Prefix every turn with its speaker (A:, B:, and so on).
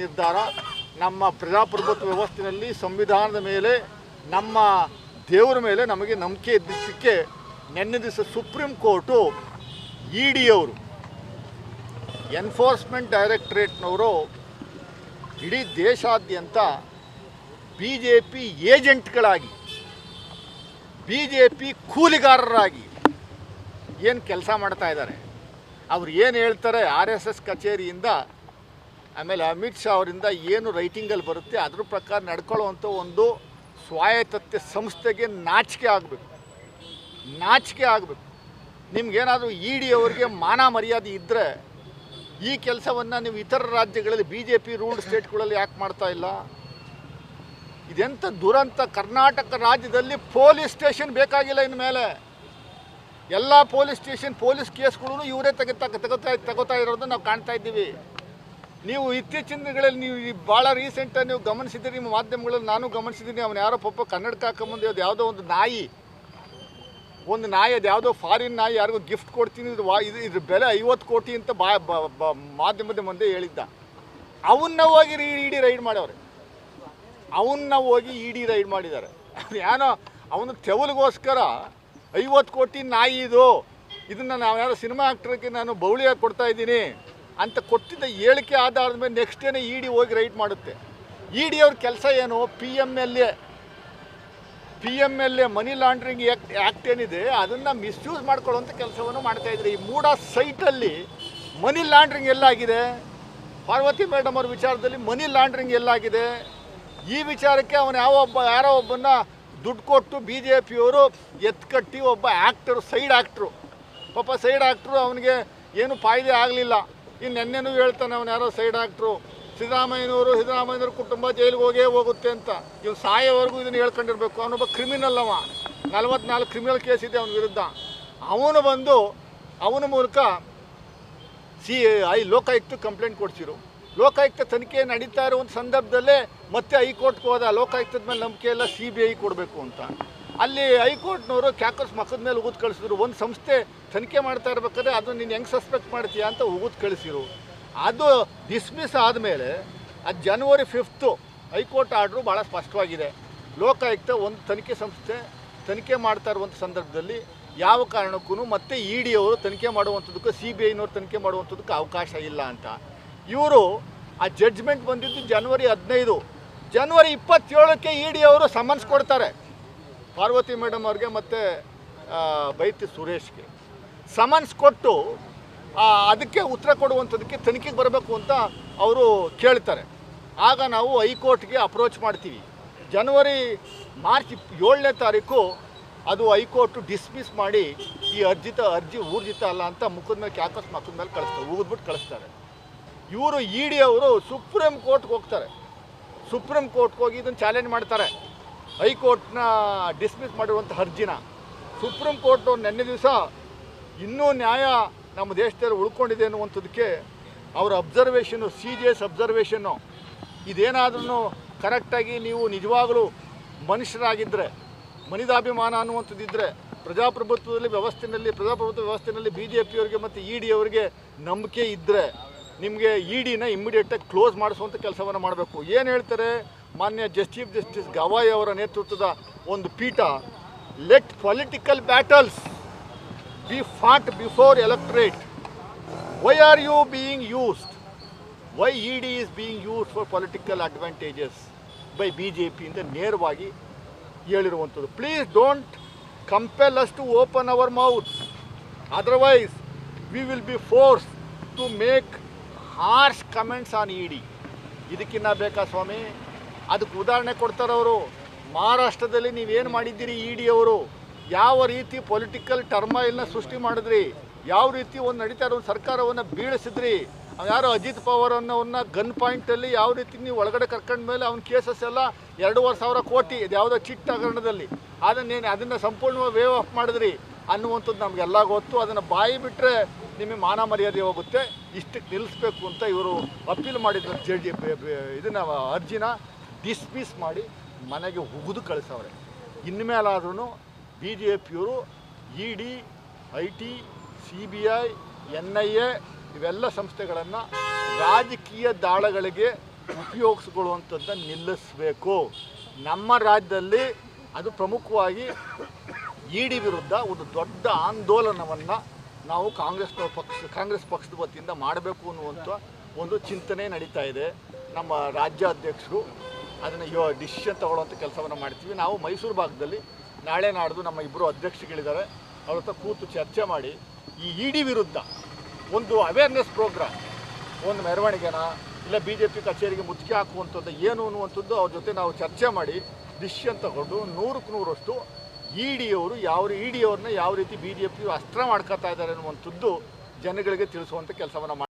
A: ನಿರ್ಧಾರ ನಮ್ಮ ಪ್ರಜಾಪ್ರಭುತ್ವ ವ್ಯವಸ್ಥೆಯಲ್ಲಿ ಸಂವಿಧಾನದ ಮೇಲೆ, ನಮ್ಮ ದೇವರ ಮೇಲೆ ನಮಗೆ ನಂಬಿಕೆ ಇದ್ದಿದ್ದಕ್ಕೆ ನಿನ್ನೆ ದಿವಸ ಸುಪ್ರೀಂ ಕೋರ್ಟು ಇ ಡಿ ಅವರು ಎನ್ಫೋರ್ಸ್ಮೆಂಟ್ ಡೈರೆಕ್ಟ್ರೇಟ್ನವರು ಇಡೀ ದೇಶಾದ್ಯಂತ ಬಿ ಜೆ ಪಿ ಏಜೆಂಟ್ಗಳಾಗಿ, ಬಿ ಜೆ ಪಿ ಕೂಲಿಗಾರರಾಗಿ ಏನು ಕೆಲಸ ಮಾಡ್ತಾ ಇದ್ದಾರೆ. ಅವ್ರು ಏನು ಹೇಳ್ತಾರೆ, ಆರ್ ಎಸ್ ಎಸ್ ಕಚೇರಿಯಿಂದ ಆಮೇಲೆ ಅಮಿತ್ ಶಾ ಅವರಿಂದ ಏನು ರೈಟಿಂಗಲ್ಲಿ ಬರುತ್ತೆ, ಅದ್ರ ಪ್ರಕಾರ ನಡ್ಕೊಳ್ಳುವಂಥ ಒಂದು ಸ್ವಾಯತ್ತತೆ ಸಂಸ್ಥೆಗೆ ನಾಚಿಕೆ ಆಗಬೇಕು. ನಾಚಿಕೆ ಆಗಬೇಕು. ನಿಮ್ಗೇನಾದರೂ ಇ ಡಿ ಅವರಿಗೆ ಮಾನ ಮರ್ಯಾದೆ ಇದ್ದರೆ ಈ ಕೆಲಸವನ್ನು ನೀವು ಇತರ ರಾಜ್ಯಗಳಲ್ಲಿ ಬಿ ಜೆ ಪಿ ರೂಲ್ಡ್ ಸ್ಟೇಟ್ಗಳಲ್ಲಿ ಯಾಕೆ ಮಾಡ್ತಾ ಇಲ್ಲ? ಇದೆಂಥ ದುರಂತ? ಕರ್ನಾಟಕ ರಾಜ್ಯದಲ್ಲಿ ಪೊಲೀಸ್ ಸ್ಟೇಷನ್ ಬೇಕಾಗಿಲ್ಲ ಇನ್ಮೇಲೆ. ಎಲ್ಲ ಪೊಲೀಸ್ ಸ್ಟೇಷನ್, ಪೊಲೀಸ್ ಕೇಸ್ಗಳು ಇವರೇ ತೆಗಿತಾ ತಗೋತಾ ತಗೋತಾ ಇರೋದನ್ನ ನಾವು ಕಾಣ್ತಾ ಇದ್ದೀವಿ. ನೀವು ಇತ್ತೀಚಿನ ದಿನಗಳಲ್ಲಿ ನೀವು ಈ ಭಾಳ ರೀಸೆಂಟಾಗಿ ನೀವು ಗಮನಿಸಿದ್ದೀರಿ, ನಿಮ್ಮ ಮಾಧ್ಯಮಗಳಲ್ಲಿ ನಾನು ಗಮನಿಸಿದ್ದೀನಿ, ಅವನು ಯಾರೋ ಪಾಪ ಕನ್ನಡಕ್ಕೆ ಹಾಕೊಂಬಂದು ಅದು ಯಾವುದೋ ಒಂದು ನಾಯಿ. ಒಂದು ನಾಯಿ, ಅದು ಯಾವುದೋ ಫಾರಿನ್ ನಾಯಿ, ಯಾರಿಗೂ ಗಿಫ್ಟ್ ಕೊಡ್ತೀನಿ, ಇದು ವಾ ಇದು ಇದ್ರ ಬೆಲೆ ಐವತ್ತು ಕೋಟಿ ಅಂತ ಬಾ ಮಾಧ್ಯಮದ ಮುಂದೆ ಹೇಳಿದ್ದ. ಅವನ್ನ ಹೋಗಿ ಇಡಿ ರೈಡ್ ಮಾಡವ್ರೆ. ಅವನ್ನ ಹೋಗಿ ಇಡಿ ರೈಡ್ ಮಾಡಿದ್ದಾರೆ. ಏನೋ ಅವನು ತೆವಲಿಗೋಸ್ಕರ ಐವತ್ತು ಕೋಟಿ ನಾಯಿ ಇದು. ಇದನ್ನು ನಾವು ಯಾರೋ ಸಿನಿಮಾ ಆ್ಯಕ್ಟ್ರಿಗೆ ನಾನು ಬೌಳಿಯಾಗಿ ಕೊಡ್ತಾ ಇದ್ದೀನಿ. ಅಂತ ಕೊಟ್ಟಿದ್ದ ಹೇಳಿಕೆ ಆಧಾರದ ಮೇಲೆ ನೆಕ್ಸ್ಟ್ ಏನೇ ಇ ಡಿ ಹೋಗಿ ರೈಟ್ ಮಾಡುತ್ತೆ. ಇ ಡಿ ಅವ್ರ ಕೆಲಸ ಏನು? P M L A P M L A money laundering act act ಏನಿದೆ, ಅದನ್ನು ಮಿಸ್ಯೂಸ್ ಮಾಡ್ಕೊಳ್ಳುವಂಥ ಕೆಲಸವನ್ನು ಮಾಡ್ತಾ ಇದ್ದಾರೆ ಈ ಮೂಡ ಸೈಟಲ್ಲಿ ಮನಿ ಲಾಂಡ್ರಿಂಗ್ ಎಲ್ಲಾಗಿದೆ? ಪಾರ್ವತಿ ಮೇಡಮ್ ಅವ್ರ ವಿಚಾರದಲ್ಲಿ ಮನಿ ಲಾಂಡ್ರಿಂಗ್ ಎಲ್ಲಾಗಿದೆ? ಈ ವಿಚಾರಕ್ಕೆ ಅವನು ಯಾವ ಒಬ್ಬ, ಯಾರೋ ಒಬ್ಬನ್ನ ದುಡ್ಡು ಕೊಟ್ಟು ಬಿ ಜೆ ಪಿಯವರು ಎತ್ಕಟ್ಟಿ ಒಬ್ಬ ಆ್ಯಕ್ಟರು ಸೈಡ್ ಆ್ಯಕ್ಟ್ರು ಪಾಪ ಸೈಡ್ ಆ್ಯಕ್ಟ್ರು ಅವನಿಗೆ ಏನು ಫಾಯ್ದೆ ಆಗಲಿಲ್ಲ. ಇನ್ನು ನೆನ್ನೆನೂ ಹೇಳ್ತಾನೆ ಅವನು ಯಾರೋ ಸೈಡ್ ಆಕ್ಟ್ರು ಸಿದ್ದರಾಮಯ್ಯನವರು, ಸಿದ್ದರಾಮಯ್ಯನವ್ರ ಕುಟುಂಬ ಜೈಲಿಗೆ ಹೋಗೇ ಹೋಗುತ್ತೆ ಅಂತ. ಇವ್ನು ಸಾಯೋವರೆಗೂ ಇದನ್ನು ಹೇಳ್ಕೊಂಡಿರ್ಬೇಕು. ಅವನೊಬ್ಬ ಕ್ರಿಮಿನಲ್ ಅವ. ನಲವತ್ನಾಲ್ಕು ಕ್ರಿಮಿನಲ್ ಕೇಸ್ ಇದೆ ಅವನ ವಿರುದ್ಧ. ಅವನು ಬಂದು, ಅವನ ಮೂಲಕ ಸಿ ಐ ಲೋಕಾಯುಕ್ತ ಕಂಪ್ಲೇಂಟ್ ಕೊಡ್ಸಿರು. ಲೋಕಾಯುಕ್ತ ತನಿಖೆ ನಡೀತಾ ಇರೋ ಒಂದು ಸಂದರ್ಭದಲ್ಲೇ ಮತ್ತೆ ಹೈಕೋರ್ಟ್ಗೆ ಹೋದ. ಲೋಕಾಯುಕ್ತದ ಮೇಲೆ ನಂಬಿಕೆ ಎಲ್ಲ ಸಿ ಬಿ ಐ ಕೊಡಬೇಕು ಅಂತ. ಅಲ್ಲಿ ಹೈಕೋರ್ಟ್ನವರು ಕ್ಯಾಕರ್ಸ್ ಮಕ್ಕದ ಮೇಲೆ ಉಗುದು ಕಳಿಸಿದ್ರು. ಒಂದು ಸಂಸ್ಥೆ ತನಿಖೆ ಮಾಡ್ತಾ ಇರ್ಬೇಕಾದ್ರೆ ಅದು ನೀನು ಹೆಂಗೆ ಸಸ್ಪೆಕ್ಟ್ ಮಾಡ್ತೀಯಾ ಅಂತ ಉಗುದು ಕಳಿಸಿರು. ಅದು ಡಿಸ್ಮಿಸ್ ಆದಮೇಲೆ ಅದು ಜನವರಿ ಫಿಫ್ತು ಹೈಕೋರ್ಟ್ ಆರ್ಡ್ರು ಭಾಳ ಸ್ಪಷ್ಟವಾಗಿದೆ. ಲೋಕಾಯುಕ್ತ ಒಂದು ತನಿಖೆ ಸಂಸ್ಥೆ ತನಿಖೆ ಮಾಡ್ತಾ ಇರುವಂಥ ಸಂದರ್ಭದಲ್ಲಿ ಯಾವ ಕಾರಣಕ್ಕೂ ಮತ್ತೆ ಇ ಡಿ ಅವರು ತನಿಖೆ ಮಾಡುವಂಥದ್ದಕ್ಕೂ ಸಿ ಬಿ ಐನವ್ರು ತನಿಖೆ ಮಾಡುವಂಥದ್ದಕ್ಕೆ ಅವಕಾಶ ಇಲ್ಲ ಅಂತ. ಇವರು ಆ ಜಡ್ಜ್ಮೆಂಟ್ ಬಂದಿದ್ದು ಜನವರಿ ಹದಿನೈದು. ಜನವರಿ ಇಪ್ಪತ್ತೇಳಕ್ಕೆ ಇ ಡಿ ಅವರು ಸಮನ್ಸ್ ಕೊಡ್ತಾರೆ. ಪಾರ್ವತಿ ಮೇಡಮ್ ಅವ್ರಿಗೆ ಮತ್ತು ಬೈತಿ ಸುರೇಶ್ಗೆ. ಸಮನ್ಸ್ ಕೊಟ್ಟು ಅದಕ್ಕೆ ಉತ್ತರ ಕೊಡುವಂಥದ್ದಕ್ಕೆ ತನಿಖೆಗೆ ಬರಬೇಕು ಅಂತ ಅವರು ಕೇಳ್ತಾರೆ. ಆಗ ನಾವು ಹೈಕೋರ್ಟ್ಗೆ ಅಪ್ರೋಚ್ ಮಾಡ್ತೀವಿ. ಜನವರಿ, ಮಾರ್ಚ್ ಏಳನೇ ತಾರೀಕು ಅದು ಹೈಕೋರ್ಟು ಡಿಸ್ಮಿಸ್ ಮಾಡಿ ಈ ಅರ್ಜಿತ, ಅರ್ಜಿ ಊರ್ಜಿತ ಅಲ್ಲ ಅಂತ ಮುಖದ ಮೇಲೆ ಕ್ಯಾಕಸ್ ಮಕ್ಕದ ಮೇಲೆ ಕಳಿಸ್ತಾರೆ ಊದ್ಬಿಟ್ಟು ಕಳಿಸ್ತಾರೆ. ಇವರು ಇ ಡಿ ಅವರು ಸುಪ್ರೀಂ ಕೋರ್ಟ್ಗೆ ಹೋಗ್ತಾರೆ. ಸುಪ್ರೀಂ ಕೋರ್ಟ್ಗೆ ಹೋಗಿ ಇದನ್ನು ಚಾಲೆಂಜ್ ಮಾಡ್ತಾರೆ. ಹೈಕೋರ್ಟ್ನ ಡಿಸ್ಮಿಸ್ ಮಾಡಿರುವಂಥ ಅರ್ಜಿನ. ಸುಪ್ರೀಂ ಕೋರ್ಟ್ ನಿನ್ನೆ ದಿವಸ ಇನ್ನೂ ನ್ಯಾಯ ನಮ್ಮ ದೇಶದಲ್ಲಿ ಉಳ್ಕೊಂಡಿದೆ ಅನ್ನುವಂಥದ್ದಕ್ಕೆ ಅವರ observation C G S observation ಇದೇನಾದ್ರೂ ಕರೆಕ್ಟಾಗಿ ನೀವು ನಿಜವಾಗಲೂ ಮನುಷ್ಯರಾಗಿದ್ದರೆ ಮನಿದಾಭಿಮಾನ ಅನ್ನುವಂಥದ್ದಿದ್ದರೆ ಪ್ರಜಾಪ್ರಭುತ್ವದಲ್ಲಿ ವ್ಯವಸ್ಥೆಯಲ್ಲಿ ಪ್ರಜಾಪ್ರಭುತ್ವ ವ್ಯವಸ್ಥೆಯಲ್ಲಿ ಬಿ ಜೆ ಪಿಯವರಿಗೆ ಮತ್ತು ಇ ಡಿ ಅವರಿಗೆ ನಂಬಿಕೆ ಇದ್ದರೆ ನಿಮಗೆ ಇ ಡಿನ ಇಮ್ಮಿಡಿಯೇಟಾಗಿ ಕ್ಲೋಸ್ ಮಾಡಿಸುವಂಥ ಕೆಲಸವನ್ನು ಮಾಡಬೇಕು. ಏನು ಹೇಳ್ತಾರೆ? ಮಾನ್ಯ ಜಸ್ಟಿಸ್ ಜಸ್ಟಿಸ್ ಗವಾಯ್ ಅವರ ನೇತೃತ್ವದ ಒಂದು ಪೀಠ let political battles be fought before electorate why are you being used why E D is being use for political advantages by B J ಪಿಯಿಂದ ನೇರವಾಗಿ ಹೇಳಿರುವಂಥದ್ದು. Please don't compel us to open our mouths otherwise we will be force to make harsh comments on E D ಇದಕ್ಕಿನ್ನ ಬೇಕಾ ಸ್ವಾಮಿ? ಅದಕ್ಕೆ ಉದಾಹರಣೆ ಕೊಡ್ತಾರೆ ಅವರು, ಮಹಾರಾಷ್ಟ್ರದಲ್ಲಿ ನೀವೇನು ಮಾಡಿದ್ದೀರಿ E D ಅವರು? ಯಾವ ರೀತಿ ಪೊಲಿಟಿಕಲ್ ಟರ್ಮಾಯಿಲ್ನ ಸೃಷ್ಟಿ ಮಾಡಿದ್ರಿ? ಯಾವ ರೀತಿ ಒಂದು ನಡೀತಾ ಇರೋ ಸರ್ಕಾರವನ್ನು ಬೀಳಿಸಿದ್ರಿ? ಯಾರು ಅಜಿತ್ ಪವಾರ್ ಅನ್ನೋನ್ನ ಗನ್ ಪಾಯಿಂಟಲ್ಲಿ ಯಾವ ರೀತಿ ನೀವು ಒಳಗಡೆ ಕರ್ಕೊಂಡ ಮೇಲೆ ಅವ್ನ ಕೇಸಸ್ ಎಲ್ಲ ಎರಡೂವರೆ ಸಾವಿರ ಕೋಟಿ ಇದು ಯಾವುದೋ ಚಿಟ್ ಹಗರಣದಲ್ಲಿ ಅದನ್ನೇನು ಅದನ್ನು ಸಂಪೂರ್ಣವಾಗಿ ವೇವ್ ಆಫ್ ಮಾಡಿದ್ರಿ? ಅನ್ನುವಂಥದ್ದು ನಮಗೆಲ್ಲ ಗೊತ್ತು. ಅದನ್ನು ಬಾಯಿ ಬಿಟ್ಟರೆ ನಿಮಗೆ ಮಾನ ಮರ್ಯಾದೆ ಹೋಗುತ್ತೆ. ಇಷ್ಟಕ್ಕೆ ನಿಲ್ಲಿಸ್ಬೇಕು ಅಂತ ಇವರು ಅಪೀಲ್ ಮಾಡಿದ್ರು ಜಡ್ಜಿ ಇದನ್ನು ಅರ್ಜಿನ. ಡಿಸ್ಮಿಸ್ ಮಾಡಿ ಮನೆಗೆ ಉಗಿದು ಕಳಿಸವ್ರೆ. ಇನ್ಮೇಲಾದ್ರೂ ಬಿ ಜೆ ಪಿಯವರು E D I T C B I N I A ಇವೆಲ್ಲ ಸಂಸ್ಥೆಗಳನ್ನು ರಾಜಕೀಯ ದಾಳಗಳಿಗೆ ಉಪಯೋಗಿಸ್ಕೊಳ್ಳುವಂಥದ್ದನ್ನು ನಿಲ್ಲಿಸಬೇಕು. ನಮ್ಮ ರಾಜ್ಯದಲ್ಲಿ ಅದು ಪ್ರಮುಖವಾಗಿ ಇ ಡಿ ವಿರುದ್ಧ ಒಂದು ದೊಡ್ಡ ಆಂದೋಲನವನ್ನು ನಾವು ಕಾಂಗ್ರೆಸ್ ಪಕ್ಷ, ಕಾಂಗ್ರೆಸ್ ಪಕ್ಷದ ವತಿಯಿಂದ ಮಾಡಬೇಕು ಅನ್ನುವಂಥ ಒಂದು ಚಿಂತನೆ ನಡೀತಾ ಇದೆ. ನಮ್ಮ ರಾಜ್ಯಾಧ್ಯಕ್ಷರು ಅದನ್ನು ಯೋ ಡಿಸಿಷನ್ ತಗೊಳ್ಳುವಂಥ ಕೆಲಸವನ್ನು ಮಾಡ್ತೀವಿ. ನಾವು ಮೈಸೂರು ಭಾಗದಲ್ಲಿ ನಾಳೆ ನಾಡ್ದು ನಮ್ಮ ಇಬ್ಬರು ಅಧ್ಯಕ್ಷಗಳಿದ್ದಾರೆ ಅವ್ರ ಹತ್ರ ಕೂತು ಚರ್ಚೆ ಮಾಡಿ ಈ ಇ ಡಿ ವಿರುದ್ಧ ಒಂದು ಅವೇರ್ನೆಸ್ ಪ್ರೋಗ್ರಾಮ್ ಒಂದು ಮೆರವಣಿಗೆನ ಇಲ್ಲ ಬಿ ಜೆ ಪಿ ಕಚೇರಿಗೆ ಮುಚ್ಚಿಗೆ ಹಾಕುವಂಥದ್ದು ಏನು ಅನ್ನುವಂಥದ್ದು ಅವ್ರ ಜೊತೆ ನಾವು ಚರ್ಚೆ ಮಾಡಿ ಡಿಸಿಷನ್ ತಗೊಂಡು ನೂರಕ್ಕೆ ನೂರಷ್ಟು ಇ ಡಿಯವರು ಯಾವ ಇ ಡಿಯವ್ರನ್ನ ಯಾವ ರೀತಿ ಬಿ ಜೆ ಪಿ ಅಸ್ತ್ರ ಮಾಡ್ಕೊತಾ ಇದ್ದಾರೆ ಅನ್ನುವಂಥದ್ದು ಜನಗಳಿಗೆ ತಿಳಿಸುವಂಥ ಕೆಲಸವನ್ನು ಮಾಡಿ